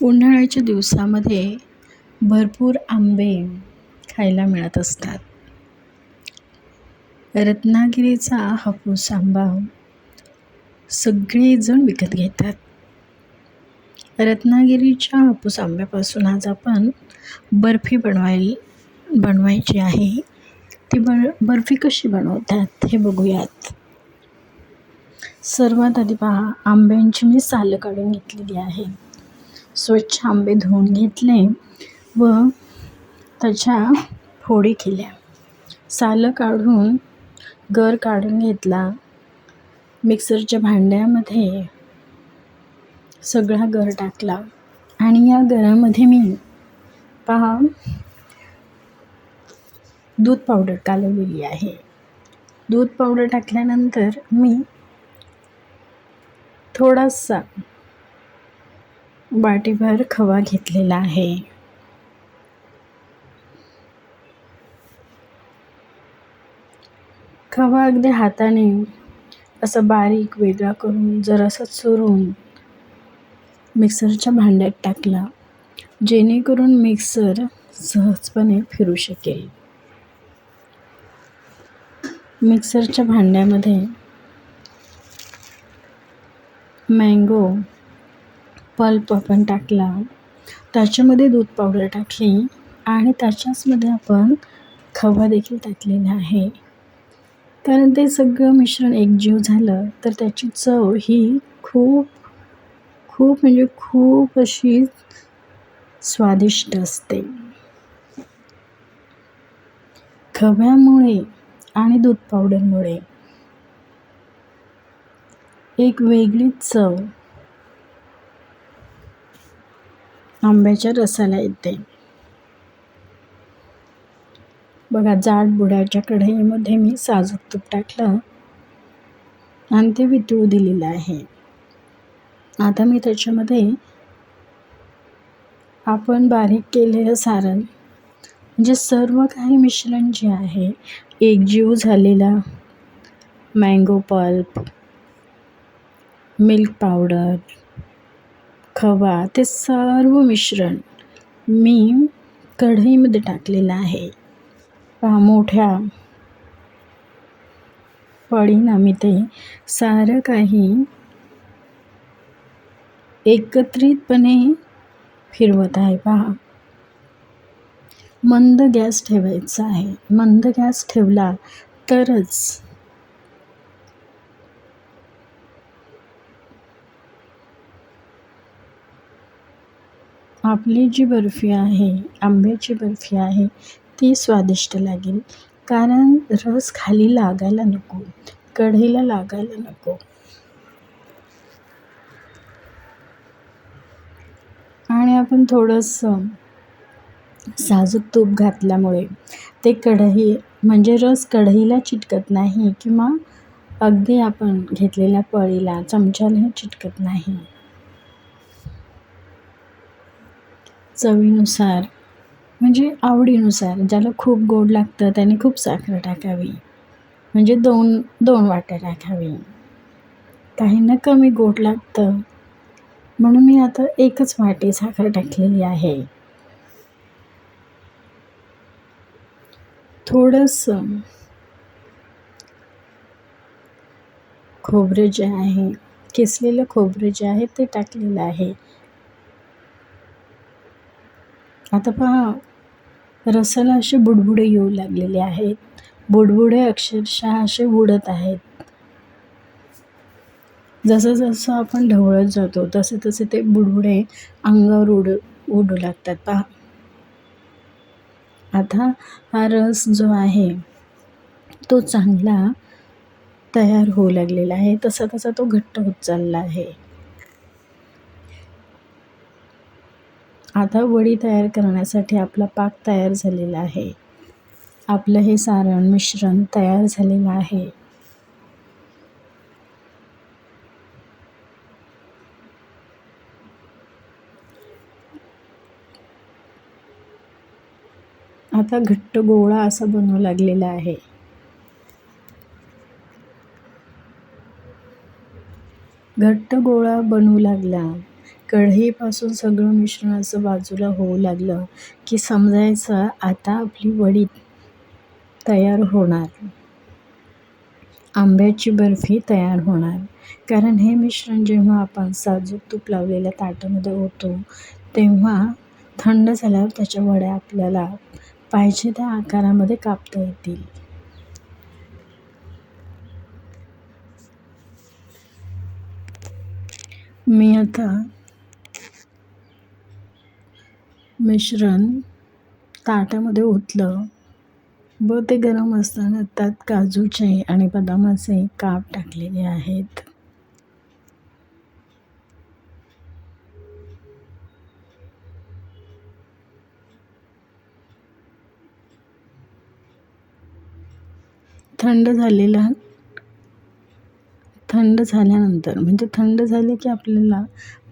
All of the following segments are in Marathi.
उन्हाळ्याच्या दिवसामध्ये भरपूर आंबे खायला मिळत असतात. रत्नागिरीचा हापूस आंबा सगळेजण विकत घेतात. रत्नागिरीच्या हापूस आंब्यापासून आज आपण बर्फी बनवाय बनवायची आहे. ती बर बर्फी कशी बनवतात हे बघूयात. सर्वात आधी पहा आंब्यांची मी सालं काढून घेतलेली आहे. स्वच्छ आंबे धुवून घेतले व त्याच्या फोडी केल्या. सालं काढून गर काढून घेतला. मिक्सरच्या भांड्यामध्ये सगळा गर टाकला. आणि या गरामध्ये मी पहा दूध पावडर कालवलेली आहे. दूध पावडर टाकल्यानंतर मी थोडासा वाटीभर खवा घेतलेला आहे. खवा अगदी हाताने असं बारीक वेगळा करून जरासं चुरून मिक्सरच्या भांड्यात टाकला जेणेकरून मिक्सर सहजपणे फिरू शकेल. मिक्सरच्या भांड्यामध्ये मँगो पल्प आपण टाकला त्याच्यामध्ये दूध पावडर टाकली आणि त्याच्याचमध्ये आपण खवा देखील टाकलेला आहे. कारण ते सगळं मिश्रण एकजीव झालं तर त्याची चव ही खूप खूप म्हणजे खूप अशी स्वादिष्ट असते. खव्यामुळे आणि दूध पावडरमुळे एक वेगळीच चव आंब्याच्या रसाला येते. बघा जाड बुडाच्या कढईमध्ये मी साजूक तूप टाकलं आणि ते वितळू दिलेलं आहे. आता मी त्याच्यामध्ये आपण बारीक केलेलं सारण म्हणजे सर्व काही मिश्रण जे आहे एकजीव झालेला मँगो पल्प मिल्क पावडर खवा ते सर्व मिश्रण मी कढईमध्ये टाकलेलं आहे. पहा मोठ्या पळीनं आम्ही ते सारं काही एकत्रितपणे फिरवत आहे. पहा मंद गॅस ठेवायचा आहे. मंद गॅस ठेवला तरच आपली जी बर्फी आहे आंब्याची बर्फी आहे ती स्वादिष्ट लागेल. कारण रस खाली लागायला नको कढईला लागायला नको. आणि आपण थोडंसं साजूक तूप घातल्यामुळे ते कढई म्हणजे रस कढईला चिटकत नाही किंवा अगदी आपण घेतलेल्या पळीला चमच्यालाही चिटकत नाही. चवीनुसार म्हणजे आवडीनुसार ज्याला खूप गोड लागतं त्याने खूप साखर टाकावी. म्हणजे दोन दोन वाट्या टाकावी. काहींना कमी गोड लागतं. म्हणून मी आता एकच वाटी साखर टाकलेली आहे. थोडंसं खोबरं जे आहे किसलेलं खोबरं जे आहे ते टाकलेलं आहे. आता पहा रसाला असे बुडबुडे येऊ लागलेले आहेत. बुडबुडे अक्षरशः असे उडत आहेत. जसं जसं आपण ढवळत जातो तसे तसे ते बुडबुडे अंगावर उड उडू लागतात. पहा. आता हा रस जो आहे तो चांगला तयार होऊ लागलेला आहे. तसा तसा तो घट्ट होत चालला आहे. आता वडी तयार करण्यासाठी आपला पाक तयार झालेला आहे. आपलं हे सारण मिश्रण तयार झालेलं आहे. आता घट्ट गोळा असा बनवू लागलेला आहे. घट्ट गोळा बनवू लागला. कढईपासून सगळं मिश्रण असं बाजूला होऊ लागलं की समजायचं आता आपली वडी तयार होणार. आंब्याची बर्फी तयार होणार. कारण हे मिश्रण जेव्हा आपण साजूक तूप लावलेल्या ताटामध्ये होतो तेव्हा थंड झाल्यावर त्याच्या वड्या आपल्याला पाहिजे त्या आकारामध्ये कापता येतील. मी आता मिश्रण ताटामध्ये ओतलं. व ते गरम असताना त्यात काजूचे आणि बदामाचे काप टाकलेले आहेत. थंड झालेला थंड झाल्यानंतर म्हणजे थंड झाले की आपल्याला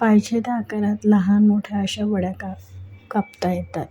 पाहिजे त्या आकारात लहान मोठ्या अशा वड्या का कापता येतात